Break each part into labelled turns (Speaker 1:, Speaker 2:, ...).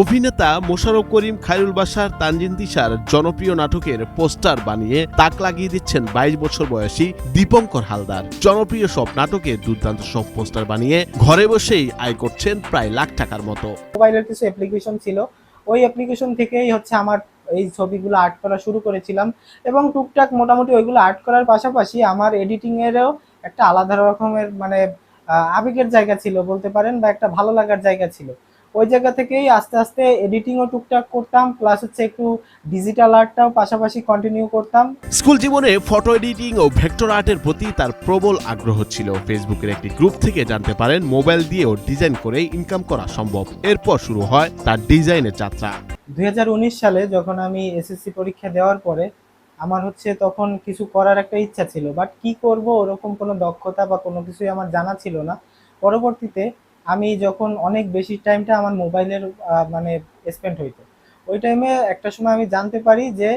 Speaker 1: অভিনেতা মোশারফ করিম, খায়রুল বাসার তানজিন তিশার জনপ্রিয় নাটকের পোস্টার বানিয়ে তাক লাগিয়ে দিচ্ছেন বাইশ বছর বয়সী দীপঙ্কর হালদার। জনপ্রিয় সব নাটকে দুর্দান্ত সব পোস্টার বানিয়ে ঘরে বসেই আয় করছেন প্রায় লাখ টাকার মতো।
Speaker 2: মোবাইলের কিছু অ্যাপ্লিকেশন ছিল। ওই অ্যাপ্লিকেশন থেকেই হচ্ছে আমার এই ছবিগুলো আর্ট করা শুরু করেছিলাম এবং টুকটাক মোটামুটি ওইগুলো আর্ট করার পাশাপাশি আমার এডিটিং এরও একটা আলাদা রকমের মানে আবেগের জায়গা ছিল বলতে পারেন বা একটা ভালো লাগার জায়গা ছিল। ওই জায়গা থেকেই আস্তে আস্তে এডিটিংও টুকটাক করতাম প্লাস হচ্ছে একটু ডিজিটাল আর্টটাও পাশাপাশি কন্টিনিউ করতাম।
Speaker 1: স্কুল জীবনে ফটো এডিটিং ও ভেক্টর আর্টের প্রতি তার প্রবল আগ্রহ ছিল। ফেসবুকের একটি গ্রুপ থেকে জানতে পারেন মোবাইল দিয়ে দিয়েও ডিজাইন করে ইনকাম করা সম্ভব। এরপর শুরু হয় তার ডিজাইনের যাত্রা।
Speaker 2: দু হাজার উনিশ সালে যখন আমি এসএসসি পরীক্ষা দেওয়ার পরে আমার হচ্ছে তখন কিছু করার একটা ইচ্ছা ছিল বাট কি করব ওরকম কোনো দক্ষতা বা কোনো কিছুই আমার জানা ছিল না। পরবর্তীতে আমি যখন অনেক বেশি টাইমটা আমার মোবাইলের মানে স্পেন্ড হইতো। ওই টাইমে একটা সময় আমি জানতে পারি যে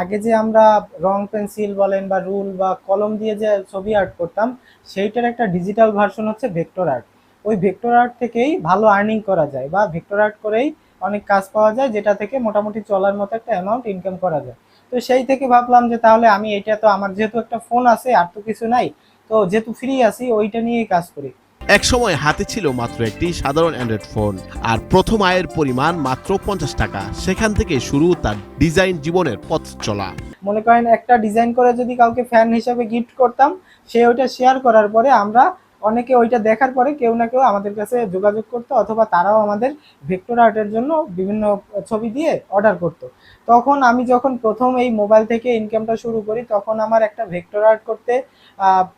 Speaker 2: আগে যে আমরা রং পেন্সিল বলেন বা রুল বা কলম দিয়ে যে ছবি আর্ট করতাম, সেইটার একটা ডিজিটাল ভার্সন হচ্ছে ভেক্টর আর্ট। ওই ভেক্টর আর্ট থেকেই ভালো আর্নিং করা যায় বা ভেক্টর আর্ট করেই অনেক কাজ পাওয়া যায়, যেটা থেকে মোটামুটি চলার মতো একটা অ্যামাউন্ট ইনকাম করা যায়। তো সেই থেকে ভাবলাম যে তাহলে আমি এটা তো আমার যেহেতু একটা ফোন আছে, আর তো কিছু নাই, তো যেহেতু ফ্রি আছি, ওইটা নিয়েই কাজ করি।
Speaker 1: এক সময় হাতে ছিল মাত্র একটি সাধারণ অ্যান্ড্রয়েড ফোন, আর প্রথম আয়ের পরিমাণ মাত্র পঞ্চাশ টাকা। সেখান থেকে শুরু তার ডিজাইন জীবনের পথ চলা।
Speaker 2: মনে করেন একটা ডিজাইন করে যদি কাউকে ফ্যান হিসাবে গিফট করতাম, সে ওইটা শেয়ার করার পরে আমরা অনেকে ওইটা দেখার পরে কেউ না কেউ আমাদের কাছে যোগাযোগ করতো, অথবা তারাও আমাদের ভেক্টর আর্টের জন্য বিভিন্ন ছবি দিয়ে অর্ডার করতো। তখন আমি যখন প্রথম এই মোবাইল থেকে ইনকামটা শুরু করি, তখন আমার একটা ভেক্টর আর্ট করতে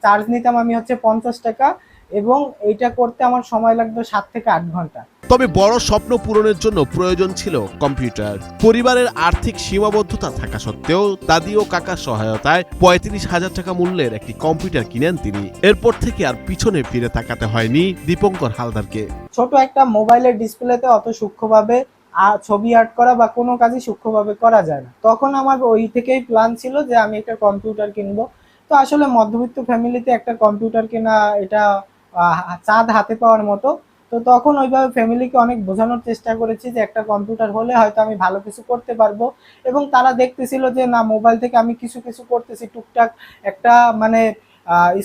Speaker 2: চার্জ নিতাম আমি হচ্ছে পঞ্চাশ টাকা। এবং এইটা করতে আমার সময় লাগতো সাত থেকে আট ঘণ্টা।
Speaker 1: তবে বড় স্বপ্ন পূরণের জন্য প্রয়োজন ছিল কম্পিউটার। পরিবারের আর্থিক সীমাবদ্ধতা থাকা সত্ত্বেও দাদি ও কাকার সহায়তায় পঁয়ত্রিশ হাজার টাকা মূল্যের একটি কম্পিউটার কিনেন তিনি। এরপর থেকে আর পিছনে ফিরে তাকাতে হয়নি দীপঙ্কর হালদারকে।
Speaker 2: ছোট একটা মোবাইলের ডিসপ্লেতে অত সূক্ষ্মভাবে ছবি আর্ট করা বা কোনো কাজই সূক্ষ্মভাবে করা যায় না। তখন আমার ওই থেকেই প্ল্যান ছিল যে আমি একটা কম্পিউটার কিনবো। তো আসলে মধ্যবিত্ত ফ্যামিলিতে একটা কম্পিউটার কেনা এটা চাঁদ হাতে পাওয়ার মতো। তো তখন ওইভাবে ফ্যামিলিকে অনেক বোঝানোর চেষ্টা করেছি যে একটা কম্পিউটার হলে হয়তো আমি ভালো কিছু করতে পারব। এবং তারা দেখতেছিল যে, না মোবাইল থেকে আমি কিছু কিছু করতেছি টুকটাক। একটা মানে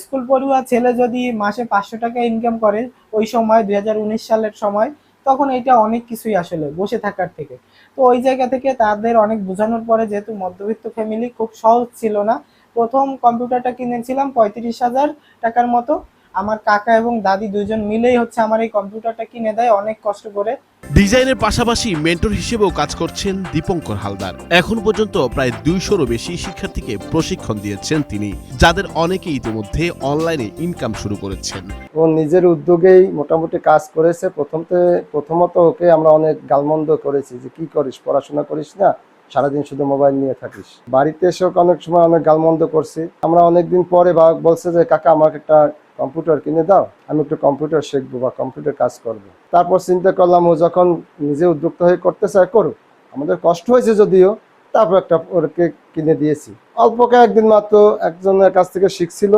Speaker 2: স্কুল পড়ুয়া ছেলে যদি মাসে পাঁচশো টাকা ইনকাম করে ওই সময়, দুই হাজার উনিশ সালের সময়, তখন এটা অনেক কিছুই আসলে বসে থাকার থেকে। তো ওই জায়গা থেকে তাদের অনেক বোঝানোর পরে যেহেতু মধ্যবিত্ত ফ্যামিলি খুব সহজ ছিল না, প্রথম কম্পিউটারটা কিনেছিলাম পঁয়ত্রিশ হাজার টাকার মতো। আমার কাকা এবং দাদি দুজন মিলেই হচ্ছে আমার এই কম্পিউটারটা কিনে দেয় অনেক কষ্ট করে।
Speaker 1: ডিজাইনের পাশাপাশি মেন্টর হিসেবেও কাজ করছেন দীপঙ্কর হালদার। এখন পর্যন্ত প্রায় দুইশোরও বেশি শিক্ষার্থীকে প্রশিক্ষণ দিয়েছেন তিনি যাদের অনেকেই ইতিমধ্যে অনলাইনে ইনকাম শুরু করেছেন।
Speaker 3: ও নিজের উদ্যোগেই মোটামুটি কাজ করেছে। প্রথমতে প্রথমত ওকে আমরা অনেক গালমন্দ করেছি যে কি করিস পড়াশোনা করিস না? সারাদিন শুধু মোবাইল নিয়ে থাকিস। বাড়িতে এসে অনেক সময় অনেক গালমন্দ করছি। আমরা অনেকদিন পরে বাবা বলছে যে কাকা আমাকে একটা কম্পিউটার কিনে দাও, আমি একটু কম্পিউটার শিখব বা কম্পিউটার কাজ করব। তারপর চিন্তা করলাম, ও যখন নিজে উদ্যোক্তা হয়ে করতে চায় করুক। আমাদের কষ্ট হয়েছে যদিও, তারপর একটা ওকে কিনে দিয়েছি। অল্প কয়েকদিন মাত্র একজনের কাছ থেকে শিখছিল,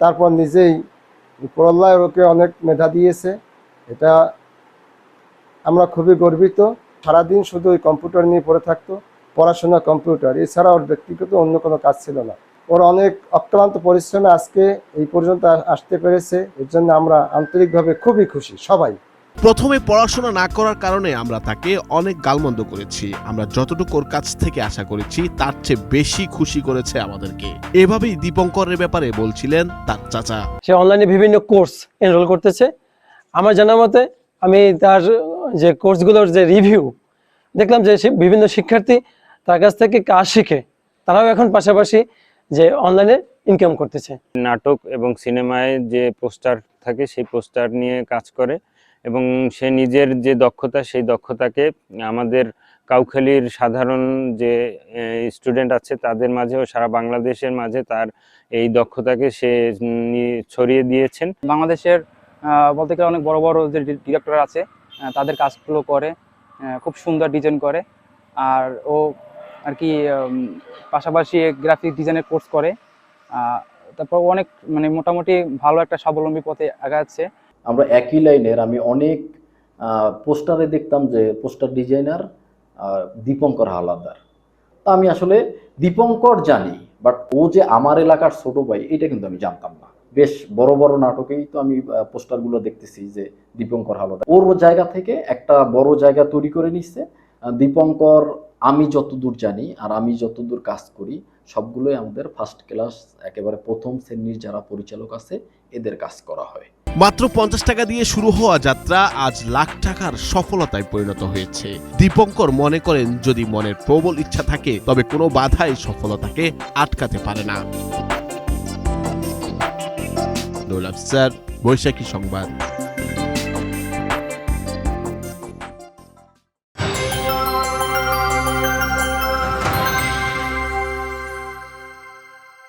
Speaker 3: তারপর নিজেই উপরল্লাহ ওকে অনেক মেধা দিয়েছে। এটা আমরা খুবই গর্বিত। সারাদিন শুধু ওই কম্পিউটার নিয়ে পড়ে থাকতো, পড়াশোনা কম্পিউটার, এছাড়া ওর ব্যক্তিগত অন্য কোনো কাজ ছিল না। ওর অনেক অক্লান্ত পরিশ্রমে আজকে এই পর্যন্ত আসতে পেরেছে। এর জন্য আমরা আন্তরিকভাবে খুবই খুশি সবাই।
Speaker 1: প্রথমে পড়াশোনা না করার কারণে আমরা তাকে অনেক গালমন্দ করেছি। আমরা যতটুকু ওর কাছ থেকে আশা করেছি তার চেয়ে বেশি খুশি করেছে আমাদেরকে। এভাবেই দীপঙ্করের ব্যাপারে বলছিলেন তার চাচা।
Speaker 4: সে অনলাইনে বিভিন্ন কোর্স এনরোল করতেছে। আমার জানা মতে আমি তার যে কোর্সগুলোর যে রিভিউ দেখলাম যে সে- বিভিন্ন শিক্ষার্থী তার কাছ থেকে কাজ শিখে। তারাও এখন পাশাপাশি যে অনলাইনে ইনকাম করতেছে।
Speaker 5: নাটক এবং সিনেমায় যে পোস্টার থাকে সেই পোস্টার নিয়ে কাজ করে এবং সে নিজের যে দক্ষতা সেই দক্ষতাকে আমাদের কাউখালীর সাধারণ যে স্টুডেন্ট আছে তাদের মাঝেও সারা বাংলাদেশের মাঝে তার এই দক্ষতাকে সে ছড়িয়ে দিয়েছেন।
Speaker 6: বাংলাদেশের বলতে গেলে অনেক বড় বড় যে ডিরেক্টর আছে তাদের কাজগুলো করে খুব সুন্দর ডিজাইন করে আর ও আর কি পাশাপাশি গ্রাফিক ডিজাইনের কোর্স করে। তারপর অনেক মানে মোটামুটি ভালো একটা স্বাবলম্বী পথে আগাচ্ছে।
Speaker 7: আমরা একই লাইনের আমি অনেক পোস্টারে দেখতাম যে পোস্টার ডিজাইনার দীপঙ্কর হাওলাদার তা আমি আসলে দীপঙ্কর জানি বাট ও যে আমার এলাকার ছোট ভাই, এটা কিন্তু আমি জানতাম না। বেশ বড় বড় নাটকেই তো আমি পোস্টারগুলো দেখতেছি যে দীপঙ্কর হাওলাদার ওর জায়গা থেকে একটা বড় জায়গা তৈরি করে নিচ্ছে দীপঙ্কর, আমি যতদূর জানি আর আমি যতদূর কাজ করি, সবগুলোই আমাদের ফার্স্ট ক্লাস একেবারে প্রথম শ্রেণির যারা পরিচালক আছে, এদের কাজ করা হয়।
Speaker 1: মাত্র পঞ্চাশ টাকা দিয়ে শুরু হওয়া যাত্রা আজ লাখ টাকার সফলতায় পরিণত হয়েছে। দীপঙ্কর মনে করেন, যদি মনের প্রবল ইচ্ছা থাকে, তবে কোনো বাধাই সফলতাকে আটকাতে পারে না। স্যার বৈশাখী সংবাদ।